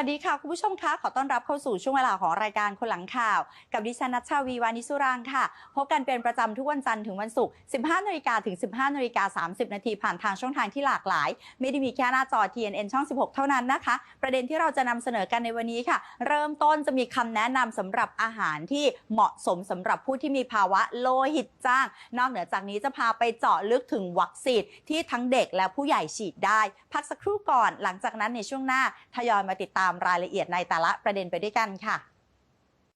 สวัสดีค่ะ คุณผู้ชมคะขอต้อนรับเข้าสู่ช่วงเวลาของรายการคนหลังข่าว กับดิฉันนัชชาวีวานิสุรางค่ะ พบกันเป็นประจำทุกวันจันทร์ถึงวันศุกร์ 15นาฬิกาถึง 15นาฬิกา30 นาทีผ่านทางช่องทางที่หลากหลาย ไม่ได้มีแค่หน้าจอ TNN ช่อง 16 เท่านั้นนะคะ ประเด็นที่เราจะนำเสนอกันในวันนี้ค่ะ เริ่มต้นจะมีคำแนะนำสำหรับอาหารที่เหมาะสมสำหรับผู้ที่มีภาวะโลหิตจาง นอกเหนือจากนี้จะพาไปเจาะลึกถึงวัคซีนที่ทั้งเด็กและผู้ใหญ่ฉีดได้ พักสักครู่ก่อน หลังจากนั้นในช่วงหน้าทยอยมาติดตามามรายละเอียดในแต่ละประเด็นไปด้วยกันค่ะ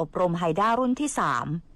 อบรมไฮด้ารุ่นที่ 3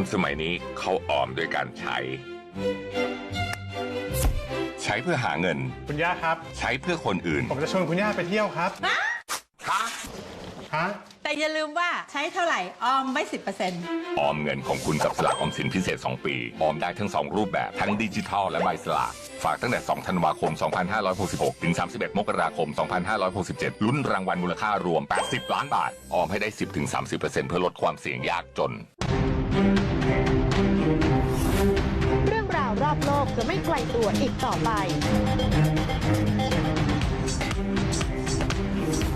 คนสมัยนี้เขาออมด้วยการใช้ ใช้เพื่อหาเงิน คุณย่าครับ ใช้เพื่อคนอื่น ผมจะชวนคุณย่าไปเที่ยวครับฮะฮะแต่อย่าลืมว่าใช้เท่าไหร่ออมไม่สิบเปอร์เซ็นต์ออมเงินของคุณกับสลากออมสินพิเศษ 2 ปี ออมได้ทั้ง 2 รูปแบบ ทั้งดิจิทัลและใบสลาก ฝากตั้งแต่ 2 ธันวาคม 2566 ถึง 31 มกราคม 2567 ลุ้นรางวัลมูลค่ารวม 80 ล้านบาท ออมให้ได้ 10-30%เพื่อลดความเสี่ยงยากจน จะไม่ไกลตัวอีกต่อไป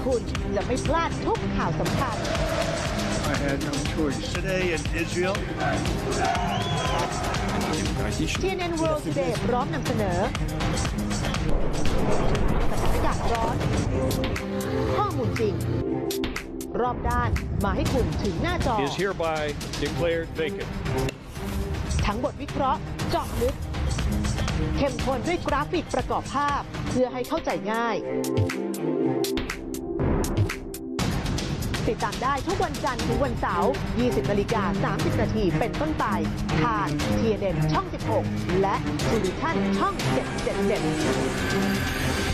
คุณจะไม่พลาดทุกข่าวสำคัญ I had no choice. Today in Israel, CNN World Today พร้อมนำเสนอสถานการณ์ร้อน ข้อมูลจริง รอบด้านมาให้คุณถึงหน้าจอ is hereby declared vacant. ทั้งบทวิเคราะห์เจาะลึก เข้มข้นด้วยกราฟิกประกอบภาพ เพื่อให้เข้าใจง่าย ติดตามได้ทุกวันจันทร์ถึงวันเสาร์ 20 นาฬิกา 30 นาทีเป็นต้นไปทาง TNN ช่อง 16 และ t ู l ิชั่นช่อง 777กลับเข้าสู่สู่ช่วงที่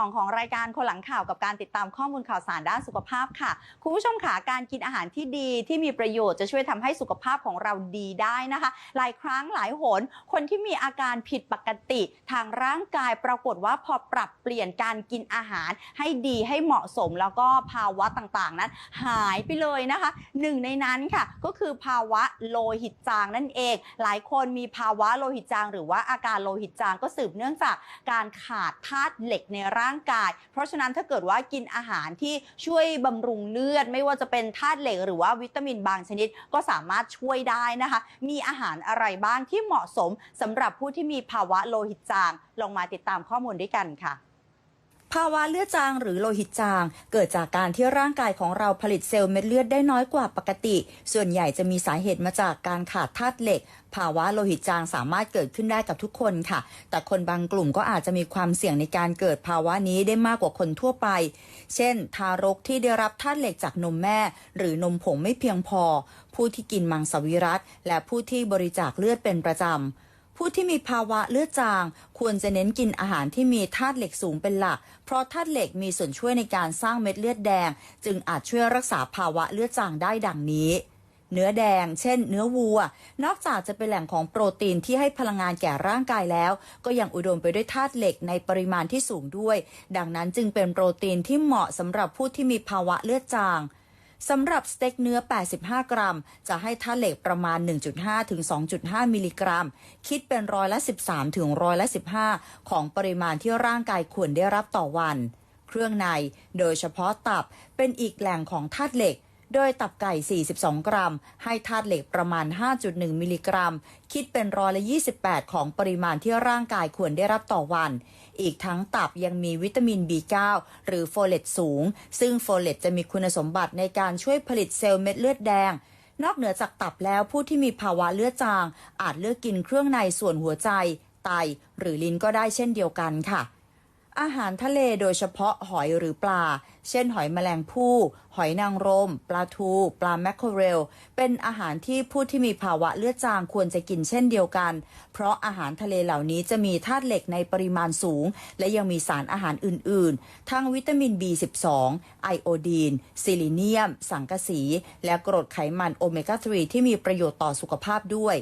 2 ของรายการคนหลังข่าวกับการติดตามข้อมูลข่าวสารด้านสุขภาพค่ะ คุณผู้ชมค่ะการกินอาหารที่ดีที่มีประโยชน์จะช่วยทำให้สุขภาพของเราดีได้นะคะ หลายครั้งหลายหน คนที่มีอาการผิดปกติทางร่างกายปรากฏว่าพอปรับเปลี่ยนการกินอาหารให้ดีให้เหมาะสมแล้วก็ภาวะต่างๆ นั้นหายไปเลยนะคะหนึ่งในนั้นค่ะ ก็คือภาวะโลหิตจางนั่นเอง หลายคนมีภาวะโลหิตจาง หรือว่าอาการโลหิตจางก็สืบเนื่องจากการขาดธาตุเหล็กในร่างางกาย เพราะฉะนั้นถ้าเกิดว่ากินอาหารที่ช่วยบำรุงเลือด ไม่ว่าจะเป็นธาตุเหล็กหรือว่าวิตามินบางชนิดก็สามารถช่วยได้นะคะ มีอาหารอะไรบ้างที่เหมาะสมสำหรับผู้ที่มีภาวะโลหิตจาง ลองมาติดตามข้อมูลด้วยกันค่ะ ภาวะเลือดจางหรือโลหิตจาง เกิดจากการที่ร่างกายของเราผลิตเซลล์เม็ดเลือดได้น้อยกว่าปกติ ส่วนใหญ่จะมีสาเหตุมาจากการขาดธาตุเหล็ก ภาวะโลหิตจางสามารถเกิดขึ้นได้กับทุกคนค่ะ แต่คนบางกลุ่มก็อาจจะมีความเสี่ยงในการเกิดภาวะนี้ได้มากกว่าคนทั่วไป เช่น ทารกที่ได้รับธาตุเหล็กจากนมแม่ หรือนมผงไม่เพียงพอ ผู้ที่กินมังสวิรัตและผู้ที่บริจาคเลือดเป็นประจำ ผู้ที่มีภาวะเลือดจาง ควรจะเน้นกินอาหารที่มีธาตุเหล็กสูงเป็นหลัก เพราะธาตุเหล็กมีส่วนช่วยในการสร้างเม็ดเลือดแดง จึงอาจช่วยรักษาภาวะเลือดจางได้ดังนี้เนื้อแดง เช่น เนื้อวัว นอกจากจะเป็นแหล่งของโปรตีนที่ให้พลังงานแก่ร่างกายแล้ว ก็ยังอุดมไปด้วยธาตุเหล็กในปริมาณที่สูงด้วย ดังนั้นจึงเป็นโปรตีนที่เหมาะสำหรับผู้ที่มีภาวะเลือดจาง สำหรับสเต็กเนื้อ 85 กรัม จะให้ธาตุเหล็กประมาณ 1.5 ถึง 2.5 มิลลิกรัม คิดเป็นร้อยละ 13 ถึงร้อยละ 15 ของปริมาณที่ร่างกายควรได้รับต่อวัน เครื่องใน โดยเฉพาะตับ เป็นอีกแหล่งของธาตุเหล็ก โดยตับไก่ 42 กรัม ให้ธาตุเหล็กประมาณ 5.1 มิลลิกรัม คิดเป็นร้อยละ 28 ของปริมาณที่ร่างกายควรได้รับต่อวัน อีกทั้งตับยังมีวิตามิน B9 หรือโฟเลตสูง ซึ่งโฟเลตจะมีคุณสมบัติในการช่วยผลิตเซลล์เม็ดเลือดแดงนอกเหนือจากตับแล้วผู้ที่มีภาวะเลือดจาง อาจเลือกกินเครื่องในส่วนหัวใจ ไต หรือลิ้นก็ได้เช่นเดียวกันค่ะ อาหารทะเลโดยเฉพาะหอยหรือปลา เช่นหอยแมลงภู่ หอยนางรม ปลาทู ปลาแมคเคอเรล เป็นอาหารที่ผู้ที่มีภาวะเลือดจางควรจะกินเช่นเดียวกัน เพราะอาหารทะเลเหล่านี้จะมีธาตุเหล็กในปริมาณสูง และยังมีสารอาหารอื่น ๆ ทั้งวิตามิน B12 ไอโอดีน ซิลิเนียม สังกะสี และกรดไขมันโอเมก้า 3 ที่มีประโยชน์ต่อสุขภาพด้วย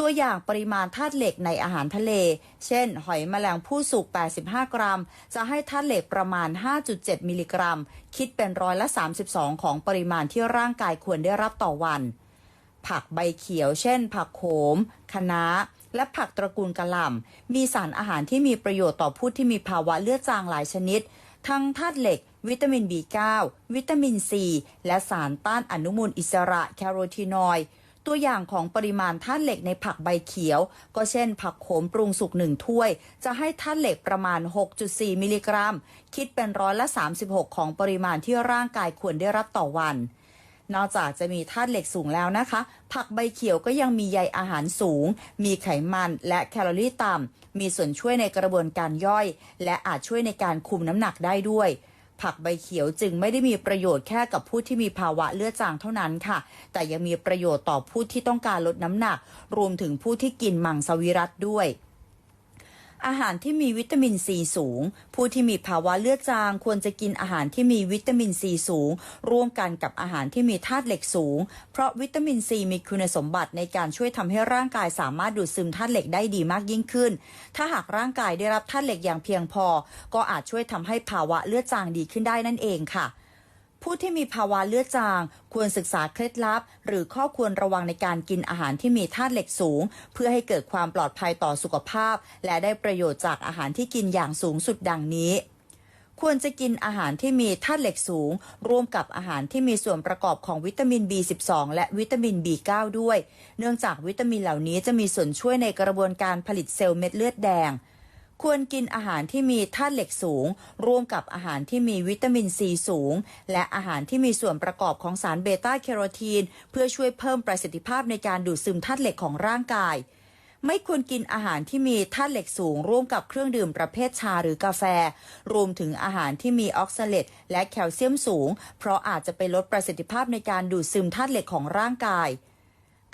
ตัวอย่างปริมาณธาตุเหล็กในอาหารทะเล เช่น หอยแมลงภู่สุก 85 กรัม จะให้ธาตุเหล็กประมาณ 5.7 มิลลิกรัม คิดเป็นร้อยละ 32 ของปริมาณที่ร่างกายควรได้รับต่อวัน ผักใบเขียว เช่น ผักโขม คะน้า และผักตระกูลกะหล่ำ มีสารอาหารที่มีประโยชน์ต่อผู้ที่มีภาวะเลือดจางหลายชนิด ทั้งธาตุเหล็กวิตามิน B9 วิตามิน C และสารต้านอนุมูลอิสระแคโรทีนอยด์ ตัวอย่างของปริมาณธาตุเหล็กในผักใบเขียว ก็เช่น ผักโขมปรุงสุกหนึ่งถ้วย จะให้ธาตุเหล็กประมาณ 6.4 มิลลิกรัม คิดเป็นร้อยละ 36 ของปริมาณที่ร่างกายควรได้รับต่อวัน นอกจากจะมีธาตุเหล็กสูงแล้วนะคะ ผักใบเขียวก็ยังมีใยอาหารสูง มีไขมันและแคลอรี่ต่ำมีส่วนช่วยในกระบวนการย่อย และอาจช่วยในการคุมน้ำหนักได้ด้วย ผักใบเขียวจึงไม่ได้มีประโยชน์แค่กับผู้ที่มีภาวะเลือดจางเท่านั้นค่ะ แต่ยังมีประโยชน์ต่อผู้ที่ต้องการลดน้ำหนัก รวมถึงผู้ที่กินมังสวิรัตด้วย อาหารที่มีวิตามินซีสูง ผู้ที่มีภาวะเลือดจางควรจะกินอาหารที่มีวิตามินซีสูง ร่วมกันกับอาหารที่มีธาตุเหล็กสูง เพราะวิตามินซีมีคุณสมบัติในการช่วยทำให้ร่างกายสามารถดูดซึมธาตุเหล็กได้ดีมากยิ่งขึ้น ถ้าหากร่างกายได้รับธาตุเหล็กอย่างเพียงพอ ก็อาจช่วยทำให้ภาวะเลือดจางดีขึ้นได้นั่นเองค่ะ ผู้ที่มีภาวะเลือดจาง ควรศึกษาเคล็ดลับ หรือข้อควรระวังในการกินอาหารที่มีธาตุเหล็กสูง เพื่อให้เกิดความปลอดภัยต่อสุขภาพ และได้ประโยชน์จากอาหารที่กินอย่างสูงสุดดังนี้ควรจะกินอาหารที่มีธาตุเหล็กสูง ร่วมกับอาหารที่มีส่วนประกอบของวิตามิน B12 และวิตามิน B9 ด้วย เนื่องจากวิตามินเหล่านี้จะมีส่วนช่วยในกระบวนการผลิตเซลล์เม็ดเลือดแดง ควรกินอาหารที่มีธาตุเหล็กสูง ร่วมกับอาหารที่มีวิตามินซีสูง และอาหารที่มีส่วนประกอบของสารเบต้าแคโรทีน เพื่อช่วยเพิ่มประสิทธิภาพในการดูดซึมธาตุเหล็กของร่างกาย ไม่ควรกินอาหารที่มีธาตุเหล็กสูง ร่วมกับเครื่องดื่มประเภทชาหรือกาแฟ รวมถึงอาหารที่มีออกซาเลตและแคลเซียมสูง เพราะอาจจะไปลดประสิทธิภาพในการดูดซึมธาตุเหล็กของร่างกาย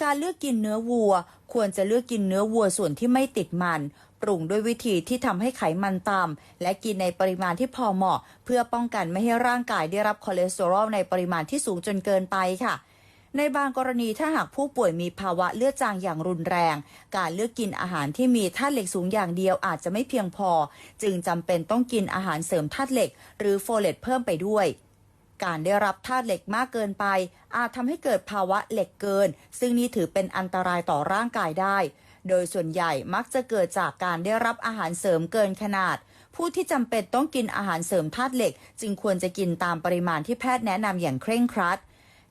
การเลือกกินเนื้อวัว ควรจะเลือกกินเนื้อวัวส่วนที่ไม่ติดมัน ปรุงด้วยวิธีที่ทำให้ไขมันต่ำและกินในปริมาณที่พอเหมาะ เพื่อป้องกันไม่ให้ร่างกายได้รับคอเลสเตอรอลในปริมาณที่สูงจนเกินไปค่ะในบางกรณีถ้าหากผู้ป่วยมีภาวะเลือดจางอย่างรุนแรง การเลือกกินอาหารที่มีธาตุเหล็กสูงอย่างเดียวอาจจะไม่เพียงพอ จึงจำเป็นต้องกินอาหารเสริมธาตุเหล็ก หรือโฟเลตเพิ่มไปด้วย การได้รับธาตุเหล็กมากเกินไป อาจทำให้เกิดภาวะเหล็กเกิน ซึ่งนี่ถือเป็นอันตรายต่อร่างกายได้ โดยส่วนใหญ่มักจะเกิดจากการได้รับอาหารเสริมเกินขนาด ผู้ที่จำเป็นต้องกินอาหารเสริมธาตุเหล็ก จึงควรจะกินตามปริมาณที่แพทย์แนะนำอย่างเคร่งครัด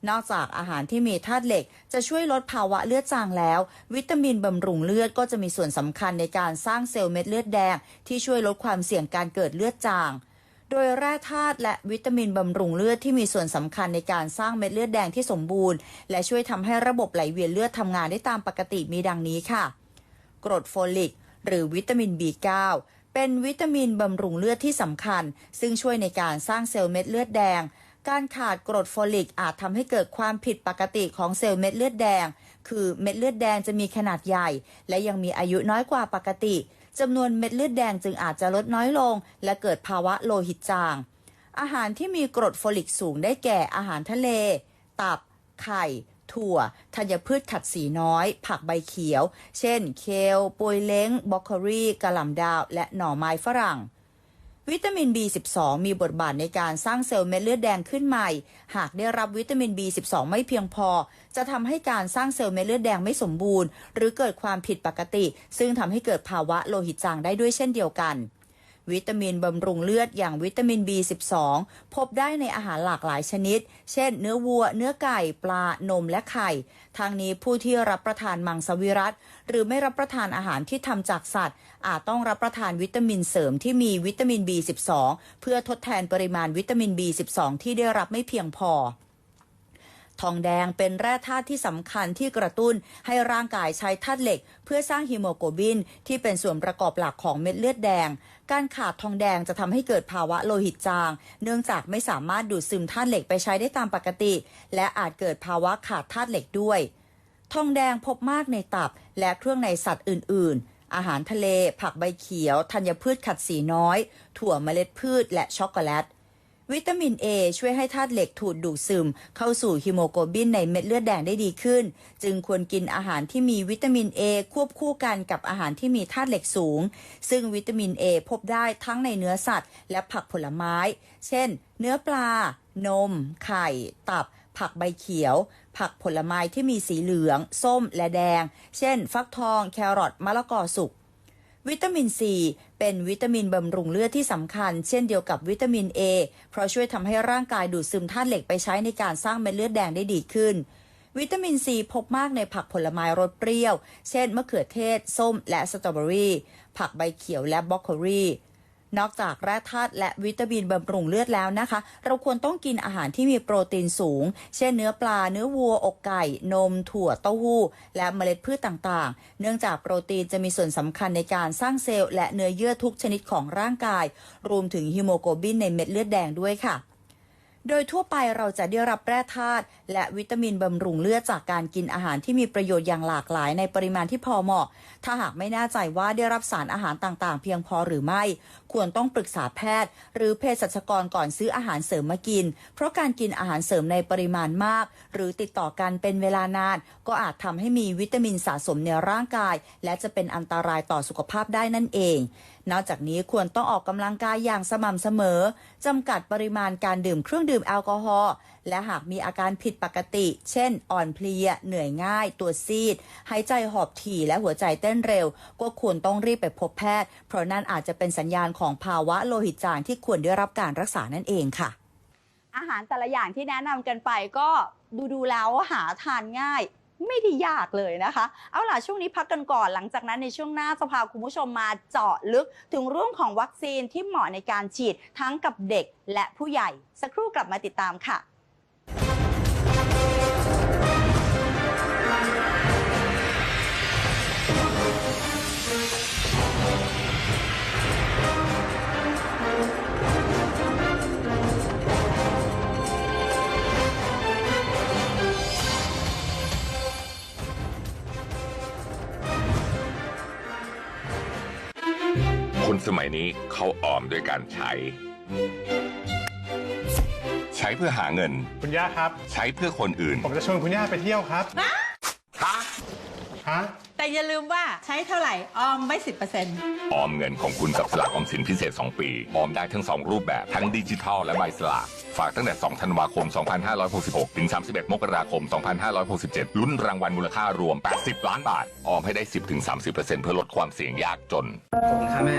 นอกจากอาหารที่มีธาตุเหล็ก จะช่วยลดภาวะเลือดจางแล้ว วิตามินบำรุงเลือดก็จะมีส่วนสำคัญในการสร้างเซลล์เม็ดเลือดแดง ที่ช่วยลดความเสี่ยงการเกิดเลือดจางโดยแร่ธาตุและวิตามินบำรุงเลือดที่มีส่วนสำคัญในการสร้างเม็ดเลือดแดงที่สมบูรณ์ และช่วยทำให้ระบบไหลเวียนเลือดทำงานได้ตามปกติมีดังนี้ค่ะ กรดโฟลิก หรือวิตามิน B9 เป็นวิตามินบำรุงเลือดที่สำคัญ ซึ่งช่วยในการสร้างเซลล์เม็ดเลือดแดง การขาดกรดโฟลิกอาจทำให้เกิดความผิดปกติของเซลล์เม็ดเลือดแดง คือเม็ดเลือดแดงจะมีขนาดใหญ่ และยังมีอายุน้อยกว่าปกติจำนวนเม็ดเลือดแดงจึงอาจจะลดน้อยลง และเกิดภาวะโลหิตจาง อาหารที่มีกรดโฟลิกสูงได้แก่อาหารทะเล ตับ ไข่ ถั่วธัญพืชขัดสีน้อย ผักใบเขียว เช่น เคลปวยเล้งบรอกโคลีกระหล่ำดาว และหน่อไม้ฝรั่ง วิตามิน B12 มีบทบาทในการสร้างเซลล์เม็ดเลือดแดงขึ้นใหม่ หากได้รับวิตามิน B12 ไม่เพียงพอ จะทำให้การสร้างเซลล์เม็ดเลือดแดงไม่สมบูรณ์ หรือเกิดความผิดปกติ ซึ่งทำให้เกิดภาวะโลหิตจางได้ด้วยเช่นเดียวกัน วิตามินบำรุงเลือดอย่างวิตามิน B12 พบได้ในอาหารหลากหลายชนิด เช่น เนื้อวัว เนื้อไก่ ปลา นม และไข่ ทางนี้ผู้ที่รับประทานมังสวิรัตหรือไม่รับประทานอาหารที่ทำจากสัตว์ อาจต้องรับประทานวิตามินเสริมที่มีวิตามิน B12 เพื่อทดแทนปริมาณวิตามิน B12 ที่ได้รับไม่เพียงพอทองแดงเป็นแร่ธาตุที่สำคัญที่กระตุ้นให้ร่างกายใช้ธาตุเหล็ก เพื่อสร้างฮีโมโกลบิน ที่เป็นส่วนประกอบหลักของเม็ดเลือดแดง การขาดทองแดงจะทำให้เกิดภาวะโลหิตจาง เนื่องจากไม่สามารถดูดซึมธาตุเหล็กไปใช้ได้ตามปกติ และอาจเกิดภาวะขาดธาตุเหล็กด้วย ทองแดงพบมากในตับและเครื่องในสัตว์อื่น ๆ อาหารทะเล ผักใบเขียว ธัญพืชขัดสีน้อย ถั่วเมล็ดพืช และช็อกโกแลต วิตามิน A ช่วยให้ธาตุเหล็กถูกดูดซึม เข้าสู่ฮีโมโกลบินในเม็ดเลือดแดงได้ดีขึ้น จึงควรกินอาหารที่มีวิตามิน A ควบคู่กันกับอาหารที่มีธาตุเหล็กสูง ซึ่งวิตามิน A พบได้ทั้งในเนื้อสัตว์ และผักผลไม้ เช่น เนื้อปลา นม ไข่ ตับ ผักใบเขียว ผักผลไม้ที่มีสีเหลือง ส้มและแดง เช่น ฟักทอง แครอทมะละกอสุกวิตามินซี เป็นวิตามินบำรุงเลือดที่สำคัญ เช่นเดียวกับวิตามิน A เพราะช่วยทำให้ร่างกายดูดซึมธาตุเหล็กไปใช้ในการสร้างเม็ดเลือดแดงได้ดีขึ้น วิตามินซีพบมากในผักผลไม้รสเปรี้ยว เช่นมะเขือเทศ ส้ม และสตรอเบอรี่ ผักใบเขียวและบรอกโคลี นอกจากแร่ธาตุและวิตามินบำรุงเลือดแล้วนะคะ เราควรต้องกินอาหารที่มีโปรตีนสูง เช่นเนื้อปลาเนื้อวัวอกไก่ นม ถั่วเต้าหู้ และเมล็ดพืชต่างๆ เนื่องจากโปรตีนจะมีส่วนสำคัญในการสร้างเซลล์และเนื้อเยื่อทุกชนิดของร่างกาย รวมถึงฮิโมโกลบินในเม็ดเลือดแดงด้วยค่ะ โดยทั่วไปเราจะได้รับแร่ธาตุและวิตามินบำรุงเลือดจากการกินอาหารที่มีประโยชน์อย่างหลากหลายในปริมาณที่พอเหมาะ ถ้าหากไม่แน่ใจว่าได้รับสารอาหารต่างๆ เพียงพอหรือไม่ ควรต้องปรึกษาแพทย์ หรือเภสัชกรก่อนซื้ออาหารเสริมมากิน เพราะการกินอาหารเสริมในปริมาณมาก หรือติดต่อกันเป็นเวลานาน ก็อาจทำให้มีวิตามินสะสมในร่างกาย และจะเป็นอันตรายต่อสุขภาพได้นั่นเอง นอกจากนี้ควรต้องออกกำลังกายอย่างสม่ำเสมอจำกัดปริมาณการดื่มเครื่องดื่มแอลกอฮอล์และหากมีอาการผิดปกติ เช่น อ่อนเพลีย เหนื่อยง่าย ตัวซีด หายใจหอบถี่และหัวใจเต้นเร็ว ก็ควรต้องรีบไปพบแพทย์ เพราะนั่นอาจจะเป็นสัญญาณของภาวะโลหิตจางที่ควรได้รับการรักษานั่นเองค่ะ อาหารแต่ละอย่างที่แนะนำกันไปก็ดูดูแล้วหาทานง่าย ไม่ได้ยากเลยนะคะ เอาล่ะช่วงนี้พักกันก่อนหลังจากนั้นในช่วงหน้าจะพาคุณผู้ชมมาเจาะลึกถึงเรื่องของวัคซีนที่เหมาะในการฉีดทั้งกับเด็กและผู้ใหญ่ สักครู่กลับมาติดตามค่ะ สมัยนี้เขาออมด้วยการใช้ ใช้เพื่อหาเงิน คุณย่าครับ ใช้เพื่อคนอื่น ผมจะชวนคุณย่าไปเที่ยวครับฮะแต่อย่าลืมว่าใช้เท่าไหร่ ออมไว้สิบเปอร์เซ็นต์ออมเงินของคุณกับสลากออมสินพิเศษ 2 ปี ออมได้ทั้ง 2 รูปแบบ ทั้งดิจิทัลและใบสลาก ฝากตั้งแต่ 2 ธันวาคม 2566 ถึง 31 มกราคม 2567 ลุ้นรางวัลมูลค่ารวม 80 ล้านบาท ออมให้ได้ 10-30%เพื่อลดความเสี่ยงยากจนขอบคุณครับแม่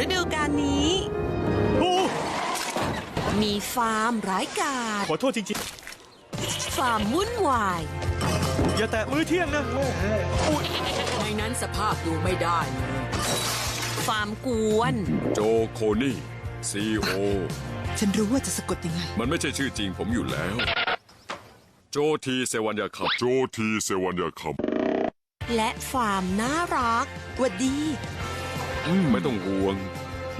ฤดูกาลนี้มีฟาร์มร้ายกาจขอโทษจริงฟาร์มวุ่นวาย ๆ อย่าแตะมือเที่ยงนะในนั้นสภาพดูไม่ได้เลยฟาร์มกวน โจโคนี่ซีโอ ฉันรู้ว่าจะสะกดยังไง มันไม่ใช่ชื่อจริงผมอยู่แล้ว โจทีเซวันยาคับ โจทีเซวันยาคับ และฟาร์มน่ารักหวัดดี ไม่ต้องห่วง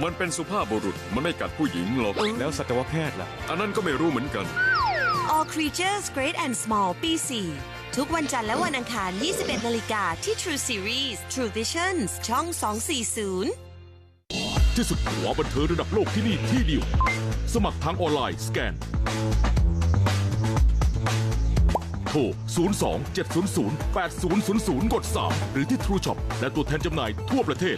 มันเป็นสุภาพบุรุษ มันไม่กัดผู้หญิงหรอก แล้วสัตวแพทย์ล่ะ อันนั้นก็ไม่รู้เหมือนกัน All Creatures Great and Small ปี4ทุกวันจันทร์และวันอังคาร 21นาฬิกาที่ True Series True Visions ช่อง 240ที่สุดหัวบันเทิงระดับโลกที่นี่ที่เดียว สมัครทางออนไลน์สแกน โทร 02 700 8000 กด 3 หรือที่ True Shop และตัวแทนจำหน่ายทั่วประเทศ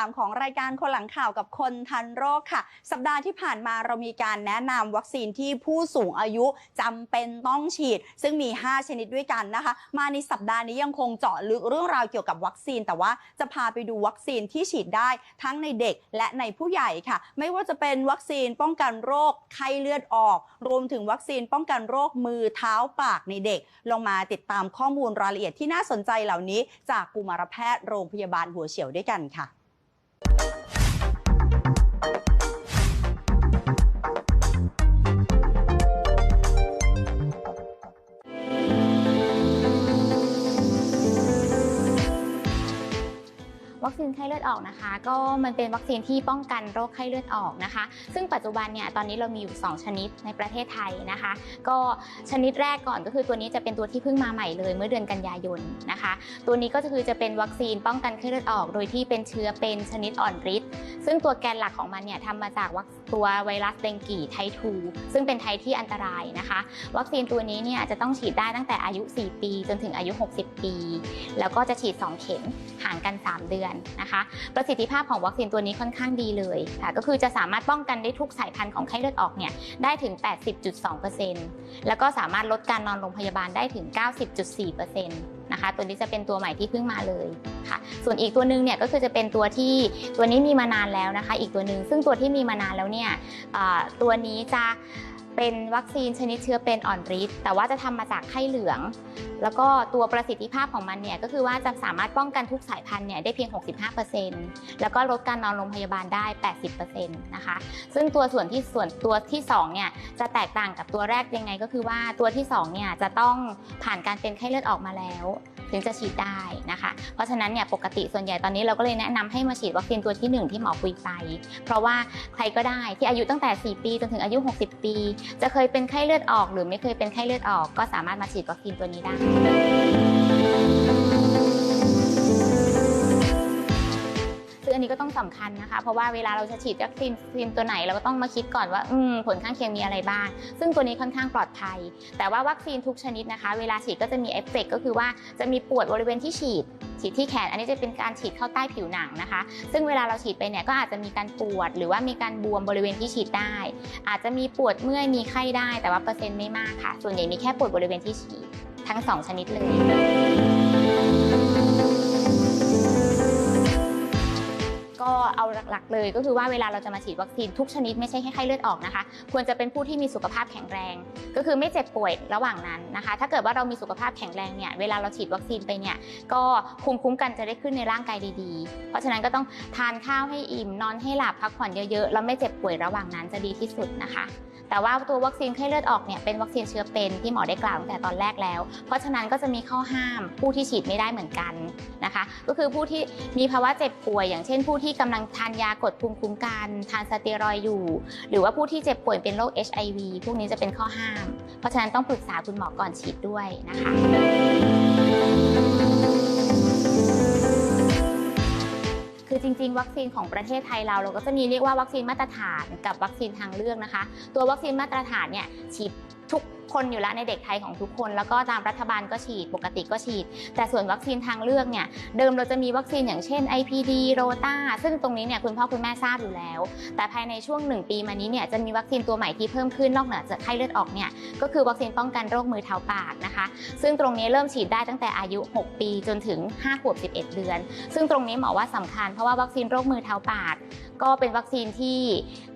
3 ของรายการคนหลังข่าวกับคนทันโรคค่ะ สัปดาห์ที่ผ่านมาเรามีการแนะนำวัคซีนที่ผู้สูงอายุจำเป็นต้องฉีด ซึ่งมี 5 ชนิดด้วยกันนะคะ มาในสัปดาห์นี้ยังคงเจาะลึกเรื่องราวเกี่ยวกับวัคซีน แต่ว่าจะพาไปดูวัคซีนที่ฉีดได้ทั้งในเด็กและในผู้ใหญ่ค่ะ ไม่ว่าจะเป็นวัคซีนป้องกันโรคไข้เลือดออก รวมถึงวัคซีนป้องกันโรคมือเท้าปากในเด็ก ลงมาติดตามข้อมูลรายละเอียดที่น่าสนใจเหล่านี้ จากกุมารแพทย์โรงพยาบาลหัวเฉียวด้วยกันค่ะ Bye. วัคซีนไข้เลือดออกนะคะ ก็มันเป็นวัคซีนที่ป้องกันโรคไข้เลือดออกนะคะ ซึ่งปัจจุบันเนี่ยตอนนี้เรามีอยู่ 2 ชนิดในประเทศไทยนะคะ ก็ชนิดแรกก่อนก็คือตัวนี้จะเป็นตัวที่เพิ่งมาใหม่เลย เมื่อเดือนกันยายนนะคะ ตัวนี้ก็คือจะเป็นวัคซีนป้องกันไข้เลือดออก โดยที่เป็นเชื้อเป็นชนิดอ่อนฤทธิ์ซึ่งตัวแกนหลักของมันเนี่ยทำมาจากวัคตัวไวรัสเดงกีไท2ซึ่งเป็นไทที่อันตรายนะคะ วัคซีนตัวนี้เนี่ยจะต้องฉีดได้ตั้งแต่อายุ 4 ปี จนถึงอายุ 60 ปี แล้วก็จะฉีด 2 เข็มห่างกัน 3 เดือนนะคะ ประสิทธิภาพของวัคซีนตัวนี้ค่อนข้างดีเลยค่ะก็คือจะสามารถป้องกันได้ทุกสายพันธุ์ของไข้เลือดออกเนี่ยได้ถึง 80.2%แล้วก็สามารถลดการนอนโรงพยาบาลได้ถึง 90.4%นะคะตัวนี้จะเป็นตัวใหม่ที่เพิ่งมาเลยค่ะ ส่วนอีกตัวหนึ่งเนี่ยก็คือจะเป็นตัวที่ตัวนี้มีมานานแล้วนะคะ อีกตัวหนึ่งซึ่งตัวที่มีมานานแล้วเนี่ยตัวนี้จะ เป็นวัคซีนชนิดเชื้อเป็นอ่อนฤทธิ์แต่ว่าจะทำมาจากไข้เหลือง แล้วก็ตัวประสิทธิภาพของมันเนี่ยก็คือว่าจะสามารถป้องกันทุกสายพันธุ์เนี่ยได้เพียง 65%แล้วก็ลดการนอนโรงพยาบาลได้ 80%นะคะ ซึ่งตัวส่วนที่ส่วนตัวที่2เนี่ยจะแตกต่างกับตัวแรกยังไงก็คือว่าตัวที่2เนี่ยจะต้องผ่านการเป็นไข้เลือดออกมาแล้ว ถึงจะฉีดได้นะคะ เพราะฉะนั้นเนี่ยปกติส่วนใหญ่ตอนนี้เราก็เลยแนะนำให้มาฉีดวัคซีนตัวที่ 1 ที่หมอคุยไป เพราะว่าใครก็ได้ที่อายุตั้งแต่ 4 ปีจนถึงอายุ 60 ปี จะเคยเป็นไข้เลือดออก หรือไม่เคยเป็นไข้เลือดออก ก็สามารถมาฉีดวัคซีนตัวนี้ได้ ก็ต้ององสำคัญนะคะ เพราะว่าเวลาเราจะฉีดวัคซีนซีนตัวไหนเราก็ต้องมาคิดก่อนว่าผลข้างเคียงมีอะไรบ้าง ซึ่งตัวนี้ค่อนข้างปลอดภัย แต่ว่าวัคซีนทุกชนิดนะคะ เวลาฉีดก็จะมีเอฟเฟกต์ก็คือว่าจะมีปวดบริเวณที่ฉีดฉีดที่แขน อันนี้จะเป็นการฉีดเข้าใต้ผิวหนังนะคะ ซึ่งเวลาเราฉีดไปเนี่ยก็อาจจะมีการปวด หรือว่ามีการบวมบริเวณที่ฉีดได้ อาจจะมีปวดเมื่อยมีไข้ได้ แต่ว่าเปอร์เซ็นต์ไม่มากค่ะ ส่วนใหญ่มีแค่ปวดบริเวณที่ฉีดทั้งสองชนิดเลย ก็เอาหลักๆ เลยก็คือว่าเวลาเราจะมาฉีดวัคซีนทุกชนิดไม่ใช่แค่ไข้เลือดออกนะคะ ควรจะเป็นผู้ที่มีสุขภาพแข็งแรง ก็คือไม่เจ็บป่วยระหว่างนั้นนะคะ ถ้าเกิดว่าเรามีสุขภาพแข็งแรงเนี่ยเวลาเราฉีดวัคซีนไปเนี่ยก็ภูมิคุ้มกันจะได้ขึ้นในร่างกายดีๆ เพราะฉะนั้นก็ต้องทานข้าวให้อิ่มนอนให้หลับพักผ่อนเยอะๆแล้วไม่เจ็บป่วยระหว่างนั้นจะดีที่สุดนะคะ แต่ว่าตัววัคซีนไข้เลือดออกเนี่ยเป็นวัคซีนเชื้อเป็นที่หมอได้กล่าวตั้งแต่ตอนแรกแล้ว เพราะฉะนั้นก็จะมีข้อห้ามผู้ที่ฉีดไม่ได้เหมือนกันนะคะ ก็คือผู้ที่มีภาวะเจ็บป่วย อย่างเช่น ผู้ที่กำลังทานยากดภูมิคุ้มกันทานสเตียรอยอยู่ หรือว่าผู้ที่เจ็บป่วยเป็นโรค HIV พวกนี้จะเป็นข้อห้าม เพราะฉะนั้นต้องปรึกษาคุณหมอก่อนฉีดด้วยนะคะ จริง ๆ วัคซีนของประเทศไทยเราเราก็จะมีเรียกว่าวัคซีนมาตรฐานกับวัคซีนทางเลือกนะคะ ตัววัคซีนมาตรฐานเนี่ยฉีดทุก คนอยู่แล้วในเด็กไทยของทุกคน แล้วก็ตามรัฐบาลก็ฉีดปกติก็ฉีด แต่ส่วนวัคซีนทางเลือกเนี่ยเดิมเราจะมีวัคซีนอย่างเช่น IPD โรตาซึ่งตรงนี้เนี่ยคุณพ่อคุณแม่ทราบอยู่แล้ว แต่ภายในช่วง 1 ปีมานี้เนี่ยจะมีวัคซีนตัวใหม่ที่เพิ่มขึ้นนอกเหนือจากไข้เลือดออกเนี่ยก็คือวัคซีนป้องกันโรคมือเท้าปากนะคะ ซึ่งตรงนี้เริ่มฉีดได้ตั้งแต่อายุ 6 ปีจนถึง5ขวบ11 เดือน ซึ่งตรงนี้หมอว่าสำคัญเพราะว่าวัคซีนโรคมือเท้าปาก ก็เป็นวัคซีนที่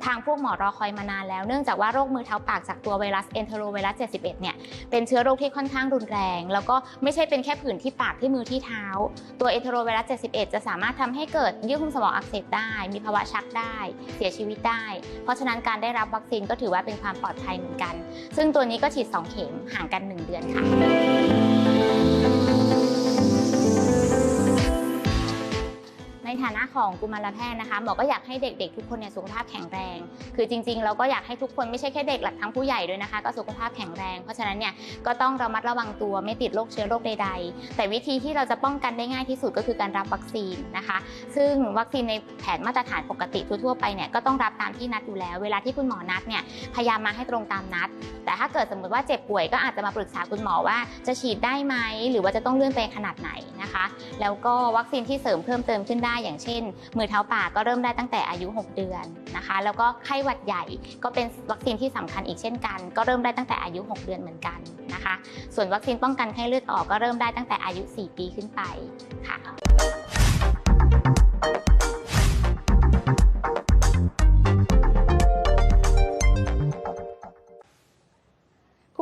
ทางพวกหมอรอคอยมานานแล้ว เนื่องจากว่าโรคมือเท้าปากจากตัวไวรัสเอนเทโรไวรัส71เนี่ยเป็นเชื้อโรคที่ค่อนข้างรุนแรง แล้วก็ไม่ใช่เป็นแค่ผื่นที่ปากที่มือที่เท้า ตัวเอนเทโรไวรัส 71 จะสามารถทำให้เกิดเยื่อหุ้มสมองอักเสบได้ มีภาวะชักได้ เสียชีวิตได้ เพราะฉะนั้นการได้รับวัคซีนก็ถือว่าเป็นความปลอดภัยเหมือนกัน ซึ่งตัวนี้ก็ฉีด 2 เข็มห่างกัน 1 เดือนค่ะ ฐานะของกุมารแพทย์นะคะหมอก็อยากให้เด็กๆ ทุกคนเนี่ยสุขภาพแข็งแรง คือจริง ๆ เราก็อยากให้ทุกคนไม่ใช่แค่เด็กหลักทั้งผู้ใหญ่ด้วยนะคะ ก็สุขภาพแข็งแรง เพราะฉะนั้นเนี่ยก็ต้องระมัดระวังตัวไม่ติดโรคเชื้อโรคใด ๆ แต่วิธีที่เราจะป้องกันได้ง่ายที่สุดก็คือการรับวัคซีนนะคะ ซึ่งวัคซีนในแผนมาตรฐานปกติทั่วๆไปเนี่ยก็ต้องรับตามที่นัดอยู่แล้ว เวลาที่คุณหมอนัดเนี่ยพยายามมาให้ตรงตามนัด แต่ถ้าเกิดสมมติว่าเจ็บป่วยก็อาจจะมาปรึกษาคุณหมอว่าจะฉีดได้ไหมหรือว่าจะต้องเลื่อนไปขนาดไหน นะคะ แล้วก็วัคซีนที่เสริมเพิ่มเติมขึ้นได้อย่างเช่น มือเท้าปากก็เริ่มได้ตั้งแต่อายุ 6 เดือนนะคะ แล้วก็ไข้หวัดใหญ่ก็เป็นวัคซีนที่สำคัญอีกเช่นกัน ก็เริ่มได้ตั้งแต่อายุ 6 เดือนเหมือนกันนะคะ ส่วนวัคซีนป้องกันไข้เลือดออกก็เริ่มได้ตั้งแต่อายุ 4 ปีขึ้นไปค่ะ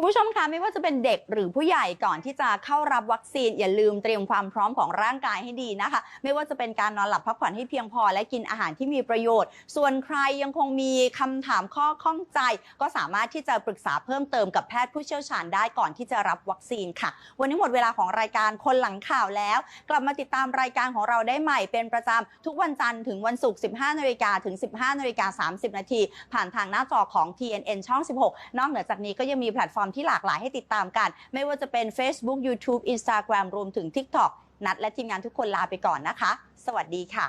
คุณผู้ชมคะไม่ว่าจะเป็นเด็กหรือผู้ใหญ่ก่อนที่จะเข้ารับวัคซีนอย่าลืมเตรียมความพร้อมของร่างกายให้ดีนะคะ ไม่ว่าจะเป็นการนอนหลับพักผ่อนให้เพียงพอ และกินอาหารที่มีประโยชน์ ส่วนใครยังคงมีคำถามข้อข้องใจ ก็สามารถที่จะปรึกษาเพิ่มเติมกับแพทย์ผู้เชี่ยวชาญได้ก่อนที่จะรับวัคซีนค่ะ วันนี้หมดเวลาของรายการคนหลังข่าวแล้ว กลับมาติดตามรายการของเราได้ใหม่เป็นประจำทุกวันจันทร์ถึงวันศุกร์ 15นาฬิกาถึง 15นาฬิกา30นาทีผ่านทางหน้าจอของ TNN ช่อง 16 นอกเหนือจากนี้ก็ยังมีแพลตฟอร์มที่หลากหลายให้ติดตามกัน ไม่ว่าจะเป็น Facebook YouTube Instagram รวมถึง TikTok นัดและทีมงานทุกคนลาไปก่อนนะคะ สวัสดีค่ะ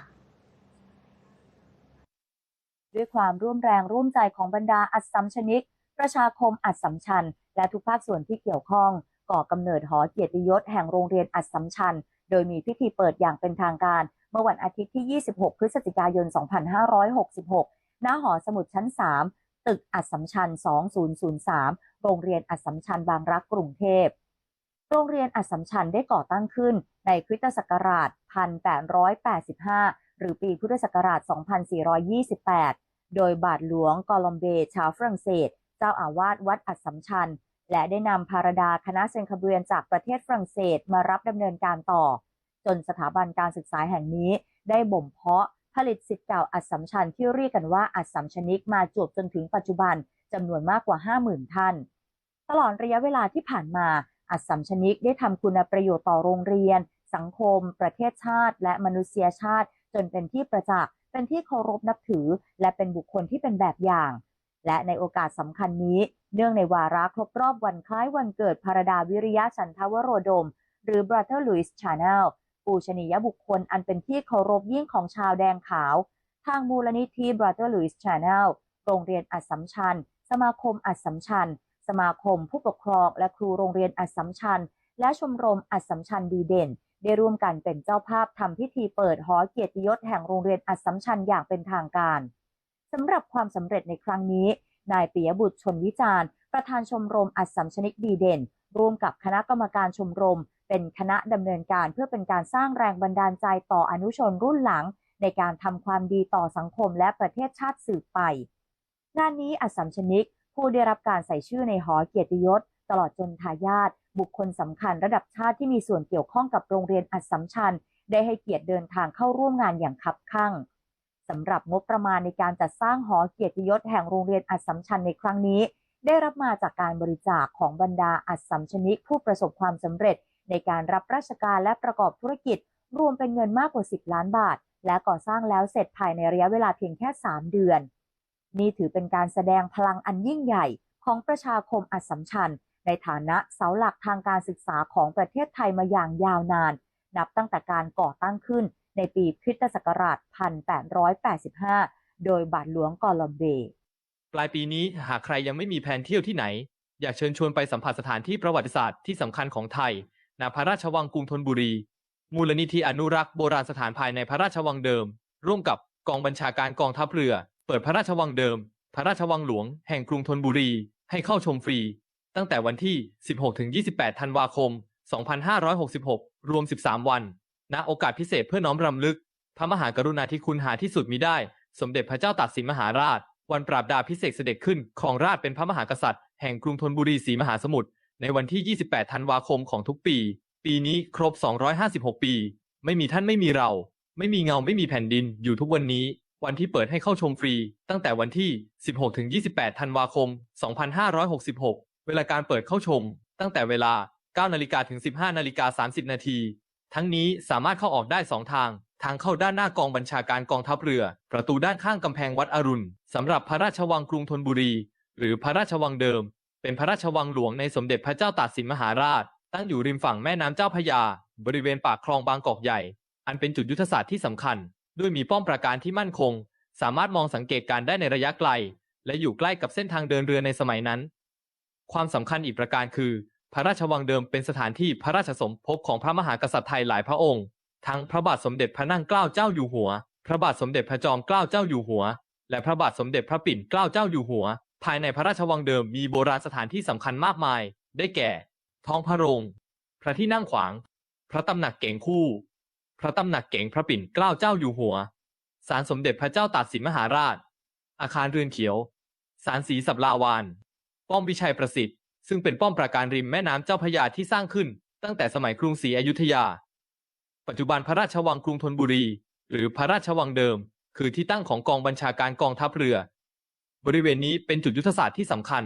ด้วยความร่วมแรงร่วมใจของบรรดาอัสสัมชนิก ประชาคมอัสสัมชัญ และทุกภาคส่วนที่เกี่ยวข้อง ก่อกำเนิดหอเกียรติยศแห่งโรงเรียนอัสสัมชัญ โดยมีพิธีเปิดอย่างเป็นทางการ เมื่อวันอาทิตย์ที่ 26 พฤศจิกายน 2566 ณ หอสมุดชั้น 3 ตึกอัสสัมชัญ 2003 โรงเรียนอัสสัมชัญบางรักกรุงเทพ โรงเรียนอัสสัมชัญได้ก่อตั้งขึ้นในคริสตศักราช 1885 หรือปีพุทธศักราช 2428 โดยบาทหลวงกอลอมเบชาวฝรั่งเศส เจ้าอาวาสวัดอัสสัมชัญ และได้นำพาราดาคณะเซนคาเบียนจากประเทศฝรั่งเศสมารับดำเนินการต่อ จนสถาบันการศึกษาแห่งนี้ได้บ่มเพาะ ผลิตสิทธิ์เก่าอัสสัมชัญที่เรียกกันว่าอัสสัมชนิกมาจวบจนถึงปัจจุบันจำนวนมากกว่า 50,000 ท่าน ตลอดระยะเวลาที่ผ่านมา อัสสัมชนิกได้ทำคุณประโยชน์ต่อโรงเรียน สังคม ประเทศชาติ และมนุษยชาติ จนเป็นที่ประจักษ์เป็นที่เคารพนับถือ และเป็นบุคคลที่เป็นแบบอย่าง และในโอกาสสำคัญนี้ เนื่องในวาระครบรอบวันคล้ายวันเกิดพารดาวิริยะฉันทวโรดม หรือ Brother Louis Channel ปูชนียบุคคลอันเป็นที่เคารพยิ่งของชาวแดงขาว ทางมูลนิธิ Brother Louis Channel โรงเรียนอัสสัมชัญ สมาคมอัสสัมชัญ สมาคมผู้ปกครองและครูโรงเรียนอัสสัมชัญ และชมรมอัสสัมชัญดีเด่น ได้ร่วมกันเป็นเจ้าภาพทำพิธีเปิดหอเกียรติยศแห่งโรงเรียนอัสสัมชัญอย่างเป็นทางการสำหรับความสำเร็จในครั้งนี้ นายปิยบุตรชนวิจารณ์ ประธานชมรมอัสสัมชนิกดีเด่น ร่วมกับคณะกรรมการชมรม เป็นคณะดำเนินการเพื่อเป็นการสร้างแรงบันดาลใจต่ออนุชนรุ่นหลัง ในการทำความดีต่อสังคมและประเทศชาติสืบไป งานนี้อัสสัมชนิก ผู้ได้รับการใส่ชื่อในหอเกียรติยศ ตลอดจนทายาทบุคคลสำคัญระดับชาติที่มีส่วนเกี่ยวข้องกับโรงเรียนอัสสัมชัญได้ให้เกียรติเดินทางเข้าร่วมงานอย่างคับคั่งสำหรับงบประมาณในการจัดสร้างหอเกียรติยศแห่งโรงเรียนอัสสัมชัญในครั้งนี้ ได้รับมาจากการบริจาคของบรรดาอัสสัมชนิกผู้ประสบความสำเร็จ ในการรับราชการและประกอบธุรกิจ รวมเป็นเงินมากกว่า 10 ล้านบาท และก่อสร้างแล้วเสร็จภายในระยะเวลาเพียงแค่ 3 เดือน นี่ถือเป็นการแสดงพลังอันยิ่งใหญ่ของประชาคมอัสสัมชัญ ในฐานะเสาหลักทางการศึกษาของประเทศไทยมาอย่างยาวนาน นับตั้งแต่การก่อตั้งขึ้นในปีคริสตศักราช 1885 โดยบาทหลวงกอลอมเบ ปลายปีนี้หากใครยังไม่มีแผนเที่ยวที่ไหน อยากเชิญชวนไปสัมผัสสถานที่ประวัติศาสตร์ที่สำคัญของไทย ณพระราชวังกรุงธนบุรี มูลนิธิอนุรักษ์โบราณสถานภายในพระราชวังเดิม ร่วมกับกองบัญชาการกองทัพเรือ เปิดพระราชวังเดิม พระราชวังหลวง แห่งกรุงธนบุรี ให้เข้าชมฟรี ตั้งแต่วันที่ 16-28 ธันวาคม 2566 รวม 13 วัน ณ โอกาสพิเศษเพื่อน้อมรำลึก พระมหากรุณาธิคุณหาที่สุดมิได้ สมเด็จพระเจ้าตากสินมหาราช วันปราบดาพิเศษเสด็จขึ้นของราชเป็นพระมหากษัตริย์แห่งกรุงธนบุรีศรีมหาสมุทร ในวันที่ 28 ธันวาคมของทุกปี ปีนี้ครบ 256 ปี ไม่มีท่านไม่มีเรา ไม่มีเงาไม่มีแผ่นดินอยู่ทุกวันนี้ วันที่เปิดให้เข้าชมฟรี ตั้งแต่วันที่ 16-28 ธันวาคม 2566 เวลาการเปิดเข้าชม ตั้งแต่เวลา 9 นาฬิกาถึง 15 นาฬิกา 30 นาที ทั้งนี้สามารถเข้าออกได้ 2 ทาง ทางเข้าด้านหน้ากองบัญชาการกองทัพเรือ ประตูด้านข้างกำแพงวัดอรุณสำหรับพระราชวังกรุงธนบุรี หรือพระราชวังเดิม เป็นพระราชวังหลวงในสมเด็จพระเจ้าตากสินมหาราช ตั้งอยู่ริมฝั่งแม่น้ำเจ้าพระยา บริเวณปากคลองบางกอกใหญ่ อันเป็นจุดยุทธศาสตร์ที่สำคัญ ด้วยมีป้อมปราการที่มั่นคง สามารถมองสังเกตการได้ในระยะไกล และอยู่ใกล้กับเส้นทางเดินเรือในสมัยนั้น ความสำคัญอีกประการคือ พระราชวังเดิมเป็นสถานที่พระราชสมภพของพระมหากษัตริย์ไทยหลายพระองค์ ทั้งพระบาทสมเด็จพระนั่งเกล้าเจ้าอยู่หัว พระบาทสมเด็จพระจอมเกล้าเจ้าอยู่หัว และพระบาทสมเด็จพระปิ่นเกล้าเจ้าอยู่หัว ภายในพระราชวังเดิมมีโบราณสถานที่สำคัญมากมาย ได้แก่ ท้องพระโรง พระที่นั่งขวาง พระตำหนักเก๋งคู่ พระตำหนักเก๋งพระปิ่นเกล้าเจ้าอยู่หัว ศาลสมเด็จพระเจ้าตากสินมหาราช อาคารเรือนเขียว ศาลศรีสับลาวาน ป้อมวิชัยประสิทธิ์ ซึ่งเป็นป้อมปราการริมแม่น้ำเจ้าพระยาที่สร้างขึ้น ตั้งแต่สมัยกรุงศรีอยุธยา ปัจจุบันพระราชวังกรุงธนบุรี หรือพระราชวังเดิม คือที่ตั้งของกองบัญชาการกองทัพเรือ บริเวณนี้เป็นจุดยุทธศาสตร์ที่สำคัญ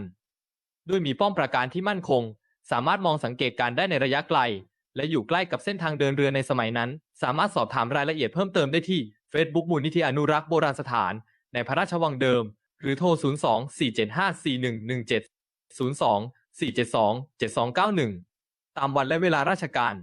ด้วยมีป้อมปราการที่มั่นคง สามารถมองสังเกตการได้ในระยะไกล และอยู่ใกล้กับเส้นทางเดินเรือในสมัยนั้น สามารถสอบถามรายละเอียดเพิ่มเติมได้ที่ Facebook มูลนิธิอนุรักษ์โบราณสถาน ในพระราชวังเดิม หรือโทร 02 475 4117 02 472 7291 ตามวันและเวลาราชการ